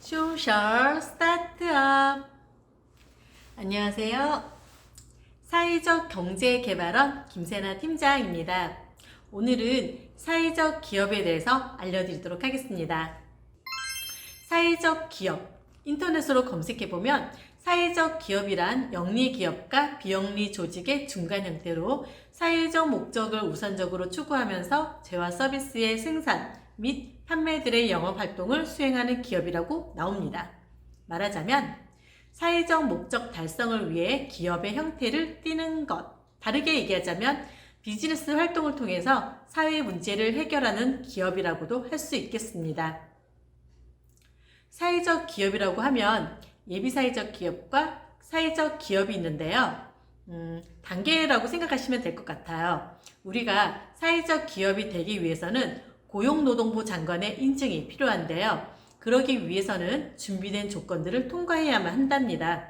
소셜 스타트업 안녕하세요. 사회적 경제 개발원 김세나 팀장입니다. 오늘은 사회적 기업에 대해서 알려드리도록 하겠습니다. 사회적 기업 인터넷으로 검색해보면 사회적 기업이란 영리 기업과 비영리 조직의 중간 형태로 사회적 목적을 우선적으로 추구하면서 재화 서비스의 생산 및 판매들의 영업 활동을 수행하는 기업이라고 나옵니다. 말하자면 사회적 목적 달성을 위해 기업의 형태를 띠는 것. 다르게 얘기하자면 비즈니스 활동을 통해서 사회 문제를 해결하는 기업이라고도 할 수 있겠습니다. 사회적 기업이라고 하면 예비 사회적 기업과 사회적 기업이 있는데요. 음, 단계라고 생각하시면 될 것 같아요. 우리가 사회적 기업이 되기 위해서는 고용노동부 장관의 인증이 필요한데요. 그러기 위해서는 준비된 조건들을 통과해야만 한답니다.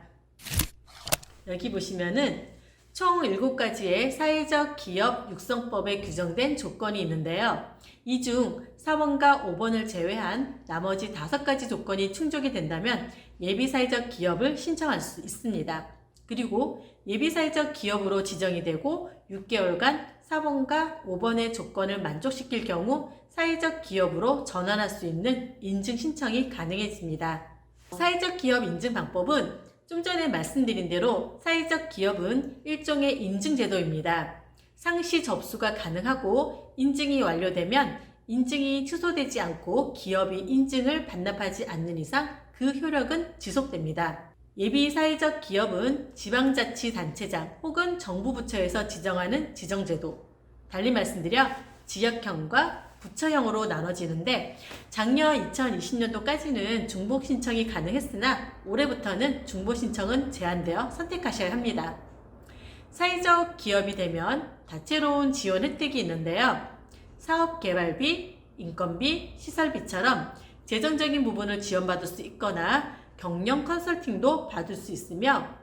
여기 보시면은 총 7가지의 사회적 기업 육성법에 규정된 조건이 있는데요. 이 중 4번과 5번을 제외한 나머지 5가지 조건이 충족이 된다면 예비 사회적 기업을 신청할 수 있습니다. 그리고 예비 사회적 기업으로 지정이 되고 6개월간 4번과 5번의 조건을 만족시킬 경우 사회적 기업으로 전환할 수 있는 인증 신청이 가능해집니다. 사회적 기업 인증 방법은 좀 전에 말씀드린 대로 사회적 기업은 일종의 인증 제도입니다. 상시 접수가 가능하고 인증이 완료되면 인증이 취소되지 않고 기업이 인증을 반납하지 않는 이상 그 효력은 지속됩니다. 예비 사회적 기업은 지방자치단체장 혹은 정부 부처에서 지정하는 지정제도. 달리 말씀드려 지역형과 부처형으로 나눠지는데 작년 2020년도까지는 중복 신청이 가능했으나 올해부터는 중복 신청은 제한되어 선택하셔야 합니다. 사회적 기업이 되면 다채로운 지원 혜택이 있는데요. 사업 개발비, 인건비, 시설비처럼 재정적인 부분을 지원받을 수 있거나 경영 컨설팅도 받을 수 있으며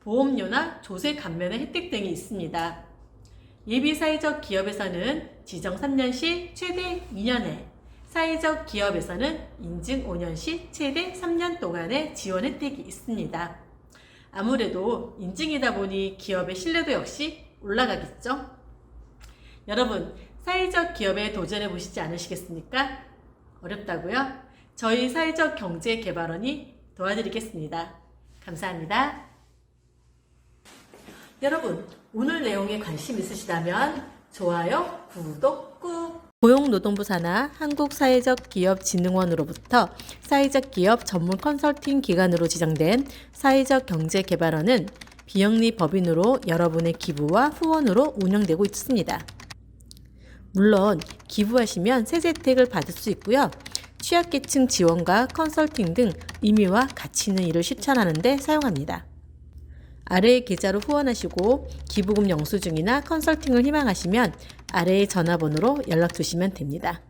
보험료나 조세 감면의 혜택 등이 있습니다. 예비 사회적 기업에서는 지정 3년 시 최대 2년에, 사회적 기업에서는 인증 5년 시 최대 3년 동안의 지원 혜택이 있습니다. 아무래도 인증이다 보니 기업의 신뢰도 역시 올라가겠죠? 여러분, 사회적 기업에 도전해 보시지 않으시겠습니까? 어렵다고요? 저희 사회적 경제 개발원이 도와드리겠습니다. 감사합니다. 여러분, 오늘 내용에 관심 있으시다면 좋아요, 구독 꾹! 고용노동부 산하 한국사회적기업진흥원으로부터 사회적 기업 전문 컨설팅 기관으로 지정된 사회적 경제개발원은 비영리 법인으로 여러분의 기부와 후원으로 운영되고 있습니다. 물론 기부하시면 세제 혜택을 받을 수 있고요. 취약계층 지원과 컨설팅 등 의미와 가치 있는 일을 실천하는 데 사용합니다. 아래의 계좌로 후원하시고 기부금 영수증이나 컨설팅을 희망하시면 아래의 전화번호로 연락 주시면 됩니다.